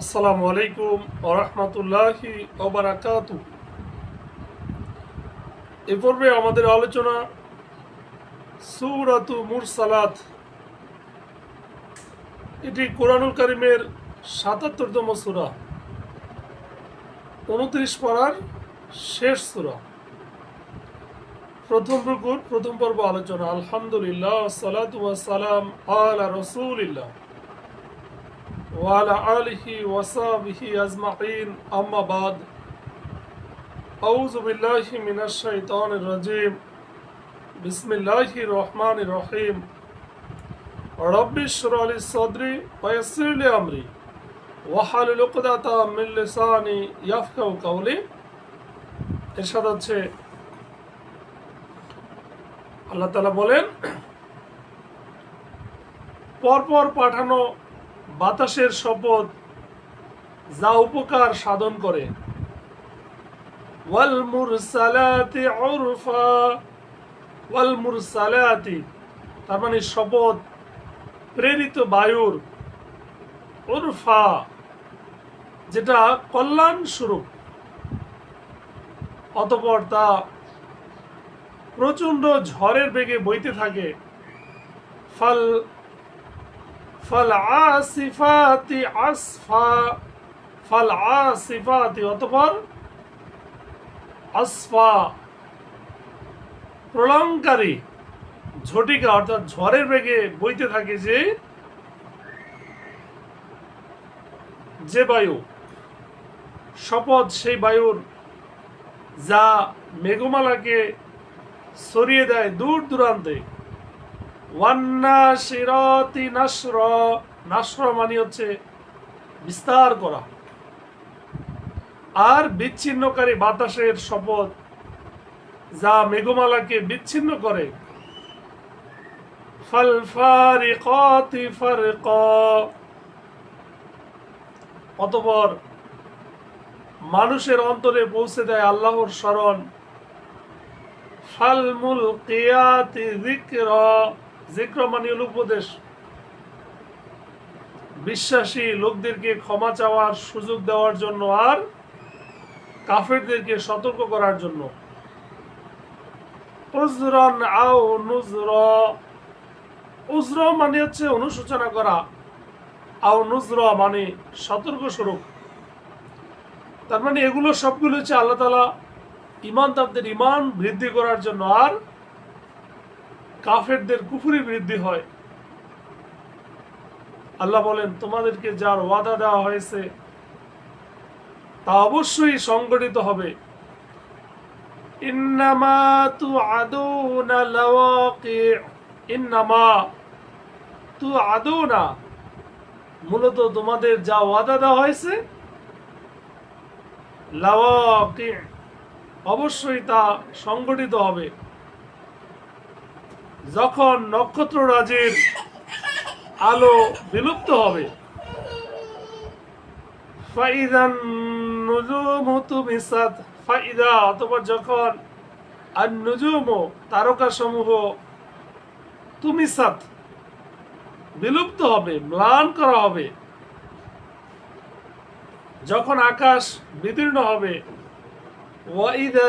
আসসালামু আলাইকুম ওরহমতুল্লাহি ওবারাকাতু এ পর্বে আমাদের আলোচনা সুরাতু মুরসালাত। এটি কোরআনুল কারিমের সাতাত্তরতম সুরা। উনত্রিশ পাড়ার শেষ সুরা। প্রথম রুকুর প্রথম পর্ব আলোচনা। আলহামদুলিল্লাহ সালাতু সালাম আলা রসুলিল্লাহ। ওয়ালা আলিহি ওয়াসাবিহি আজমাইন। আম্মাবাদ আউজুবিল্লাহি মিনাশ শাইতানির রাজিম। বিসমিল্লাহির রহমানির রহিম। রব্বি ইশরাহ লি সাদরি ওয়া ইয়াসসির লি আমরি। ওয়াহলুল উকদাতাম মিন লিসানি ইয়াফকাহু কাওলি। এরশাদ হচ্ছে, আল্লাহ তালা বলেন, পরপর পাঠানো বাতাসের শপথ যা উপকার সাধন করে। তার মানে শপথ, প্রেরিত বায়ুর যেটা কল্যাণ স্বরূপ অতপর তা প্রচণ্ড ঝড়ের বেগে বইতে থাকে। ফল ফালআসিফাতি আসফা, ফালআসিফাতি অতঃপর আসফা। প্রলঙ্কারী ঝটিকা অর্থাৎ ঝড়ের বেগে বইতে থাকে যে যে বায়ু, শপথ সেই বায়ুর যা মেঘমালাকে সরিয়ে দেয় দূর দূরান্তে। নাসর মানে হচ্ছে বিস্তার করা। আর বিচ্ছিন্নকারী বাতাসের শপথ যা মেঘমালাকে বিচ্ছিন্ন করে। অতঃপর মানুষের অন্তরে পৌঁছে দেয় আল্লাহর স্মরণ। ফালমুল কিয়াতি জিক্র মানে উপদেশ। বিশ্বাসী লোকদেরকে ক্ষমা চাওয়ার সুযোগ দেওয়ার জন্য আর কাফেরদেরকে সতর্ক করার জন্য। উজর মানে হচ্ছে অনুশোচনা করা। আও নুজর মানে সতর্ক স্বরূপ। তার মানে এগুলো সবগুলো হচ্ছে আল্লাহ তালা ইমানদারদের ইমান বৃদ্ধি করার জন্য আর কাফেরদের কুফুরি বৃদ্ধি হয়। আল্লাহ বলেন, তোমাদেরকে যার ওয়াদা দেওয়া হয়েছে, তা অবশ্যই সংগঠিত হবে। মূলত তোমাদের যা ওয়াদা দেওয়া হয়েছে অবশ্যই তা সংগঠিত হবে। যখন নক্ষত্র রাজির আলো বিলুপ্ত হবে অতঃপর যখন আর বিলুপ্ত হবে, ম্লান করা হবে, যখন আকাশ বিদীর্ণ হবে ওয়াইদা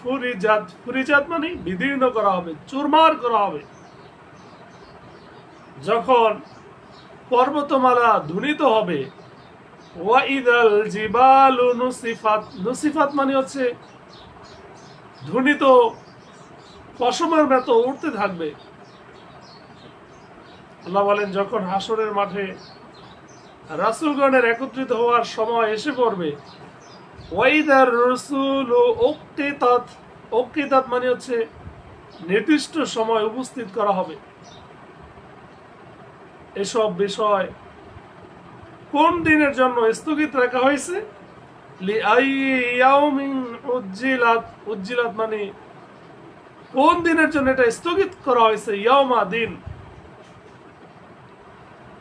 ফুরিজাত ফুরিজাত মানে বিদীর্ণ করা হবে, চুরমার করা হবে। যখন পর্বতমালা ধ্বনিত হবে, ওয়াইদাল জিবালু নুসিফাত নুসিফাত মানে হচ্ছে ধ্বনিত পশমের মতো উঠতে থাকবে। আল্লাহ বলেন, যখন হাসরের মাঠে রাসুলগণের একত্রিত হওয়ার সময় এসে পড়বে ওয়াইদার রসুল ওক্তিতাত ওক্তিতাত মানে হচ্ছে নির্দিষ্ট সময় উপস্থিত করা হবে। এসব বিষয় কোন দিনের জন্য স্থগিত রাখা হয়েছে? উজ্জিলাত উজ্জিলাত মানে কোন দিনের জন্য এটা স্থগিত করা হয়েছে? ইয়ামা দিন।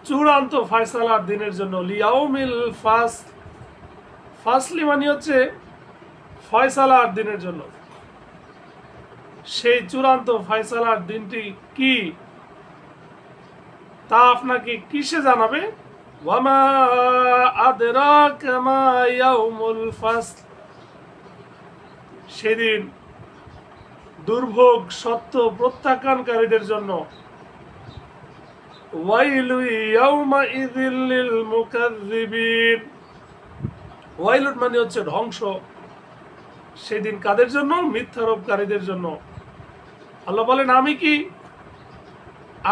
চূড়ান্ত ফয়সালার দিনের জন্য। লিয়াউমিল ফাস্ট ফার্স্টলি মানে হচ্ছে ফয়সালার দিনের জন্য। সেই চূড়ান্ত ফয়সালার দিনটি কি? তা আপনাকে কিসে জানাবে? ওয়ামা সেদিন দুর্ভোগ সত্য প্রত্যাখ্যানকারীদের জন্য ওয়াইলু ইয়াউমা ইযিল লিল ওয়াইলুন মানে হচ্ছে ধ্বংস। সেদিন কাদের জন্য? মিথ্যারোপকারীদের জন্য। আল্লাহ বলেন, আমি কি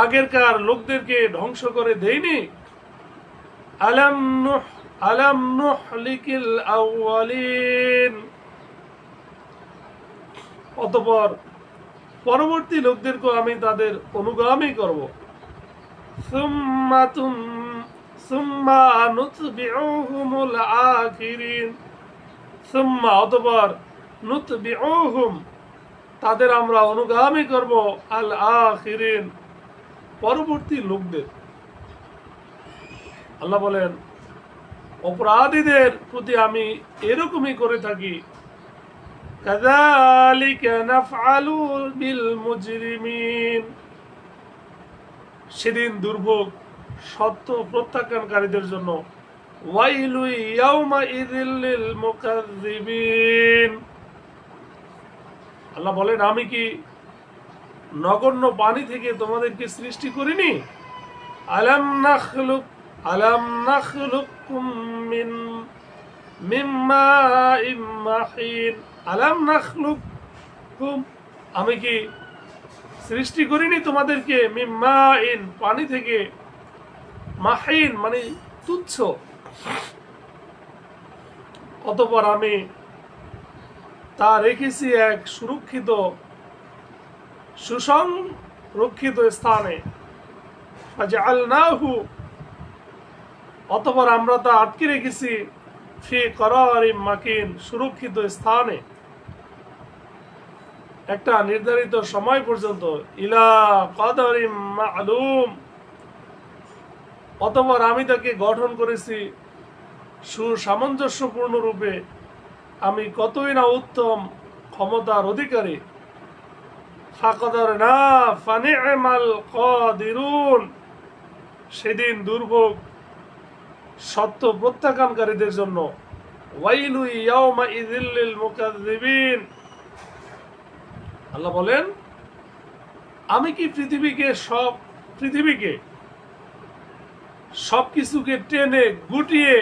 আগেরকার লোকদেরকে ধ্বংস করে দেইনি? অতপর পরবর্তী লোকদেরকে আমি তাদের অনুগামী করব। তাদের আমরা অনুগামী করব আল আখিরিন, পরবর্তী লোকদের। আল্লাহ বলেন, অপরাধীদের প্রতি আমি এরকমই করে থাকি। সেদিন দুর্ভোগ সত্য প্রত্যাখ্যানকারীদের জন্য। আল্লাহ বলেন, আমি কি নগণ্য পানি থেকে তোমাদেরকে সৃষ্টি করিনি? আলাম নাখলুক, আলাম আমি কি সৃষ্টি করিনি তোমাদেরকে? মিম্মা ইন, পানি থেকে মাহিন মানে তুচ্ছ। অতপর আমি তা রেখেছি এক সুরক্ষিত, সুসংরক্ষিত স্থানে। ফাজআলনাহু। অতপর আমরা তা আটকে রেখেছি ফি করারিম মাকিন, সুরক্ষিত স্থানে। একটা নির্ধারিত সময় পর্যন্ত, ইলা কদারিম মালুম। অতপর আমি তাকে গঠন করেছি সুসামঞ্জস্যপূর্ণ রূপে আমি কতই না উত্তম ক্ষমতার অধিকারী। ফাকদার না, ফানিমাল কদিরুন। সেদিন দুর্ভোগ সত্য প্রত্যাখ্যানকারীদের জন্য। ওয়াইলু ইয়াউমা ইযিল মুকাজ্জিবিন আল্লাহ বলেন, আমি কি পৃথিবীকে সব, পৃথিবীকে সব কিছুকে টেনে গুটিয়ে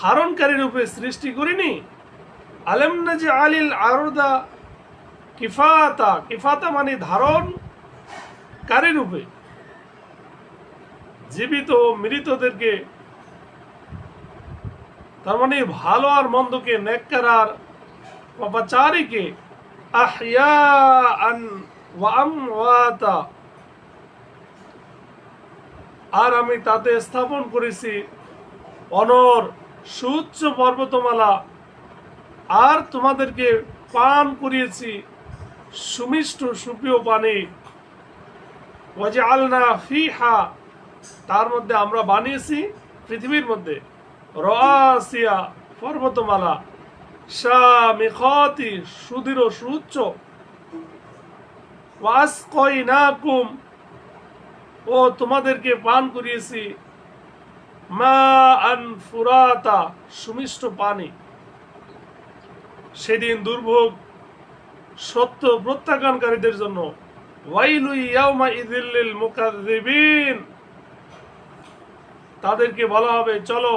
ধারণকারী রূপে সৃষ্টি করিনি। আলেম না যে আলিল আরদা কিফাতা কিফাতা মানে ধারণ কারী রূপে। জীবিত মৃতদেরকে তার মানে ভালো আর মন্দকে, নেককার আর পাপাচারীকে আহয়াআন ওয়া আমওয়াতা আর আমি তাতে স্থাপন করেছি অনর সুউচ্চ পর্বতমালা। আর তোমাদেরকে পান করিয়েছি সুমিষ্ট সুপ্রিয় পানি। ওয়াজে আলনা ফিহা, তার মধ্যে আমরা বানিয়েছি পৃথিবীর মধ্যে। রাসিয়া পর্বতমালা, শামিখতি সুদৃঢ় সুউচ্চ। ওয়াসকয়নাকুম ও তোমাদেরকে পান করিয়েছি। মা আন ফুরাতা, সুমিষ্ট পানি। সেদিন দুর্ভোগ সত্য প্রত্যাখ্যানকারীদের জন্য। তাদেরকে বলা হবে, চলো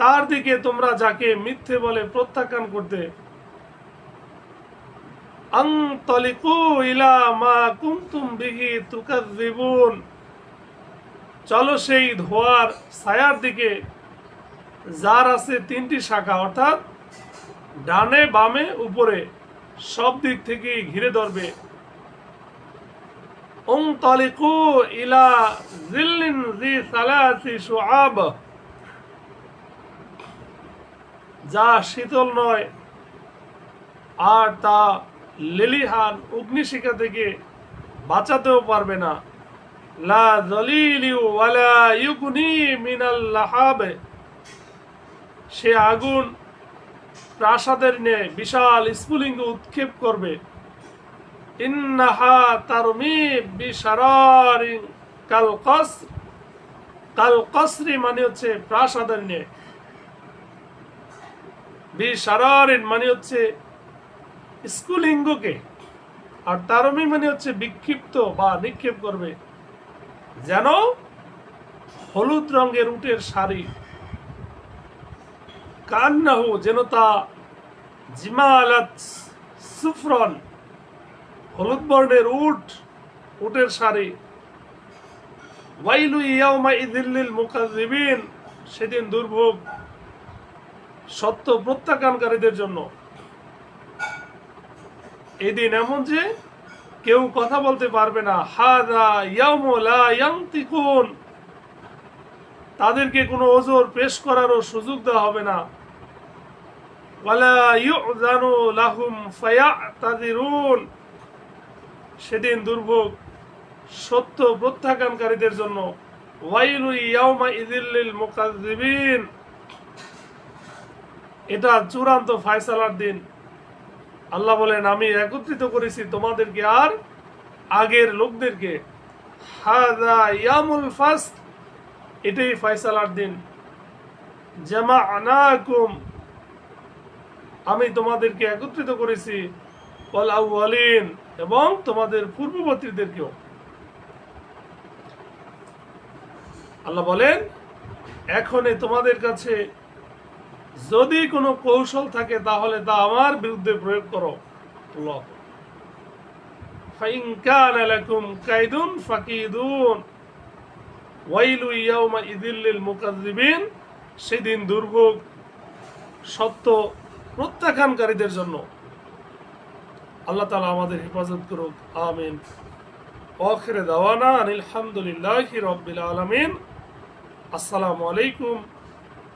তার দিকে তোমরা যাকে মিথ্যে বলে প্রত্যাখ্যান করতে ইলা মা তুকাজ্জিবুন চলো সেই ধোয়ার ছায়ার দিকে, যার আছে তিনটি শাখা, অর্থাৎ ডানে, বামে, উপরে, সব দিক থেকে ঘিরে ধরবে। ইলা যা শীতল নয়, আর তা লিলিহান অগ্নিশিখা থেকে বাঁচাতেও পারবে না। লা মিনাল লাহাবে। সে আগুন প্রাসাদের নে বিশাল স্ফুলিঙ্গ উৎক্ষেপ করবে। ইন্নাহা তারমি বিশারারিন কাল কসর। মানে হচ্ছে প্রাসাদের নিয়ে বি সারারিন মানে হচ্ছে স্কুলিঙ্গকে। আর তারমি মানে হচ্ছে বিক্ষিপ্ত বা নিক্ষেপ করবে। যেন হলুদ রঙের উটের শাড়ি। কান্নাহু যেন তা জিমালাত সুফরন। হলুদ বর্ণের উট, উটের শাড়ি। ওয়াইলু ইয়াউমা ইদিল্লিল মুকাজ্জিবিন সেদিন দুর্ভোগ সত্য প্রত্যাখ্যানকারীদের জন্য। এদিন এমন যে কেউ কথা বলতে পারবে না। হাদা তাদেরকে কোনো ওজোর পেশ করারও সুযোগ দেওয়া হবে না। সেদিন দুর্ভোগ সত্য প্রত্যাখ্যানকারীদের জন্য। এটা চূড়ান্ত ফায়সালার দিন। আল্লাহ বলেন, আমি একত্রিত করেছি তোমাদেরকে আর আগের লোকদেরকে। এটাই ফয়সালার দিন। জামা আনাকুম আমি তোমাদেরকে একত্রিত করেছি, ওয়াল এবং তোমাদের পূর্ববর্তীদেরকেও। আল্লাহ বলেন এখনই তোমাদের কাছে যদি কোনো কৌশল থাকে, তাহলে তা আমার বিরুদ্ধে প্রয়োগ করো। সেদিন দুর্ভোগ, সত্য প্রত্যাখ্যানকারীদের জন্য। আল্লাহ তাআলা আমাদের হেফাজত করুক। আমিন। ওয়াখির দাওয়ানা আনিল হামদুলিল্লাহি রাব্বিল আলামিন। আসসালামু আলাইকুম।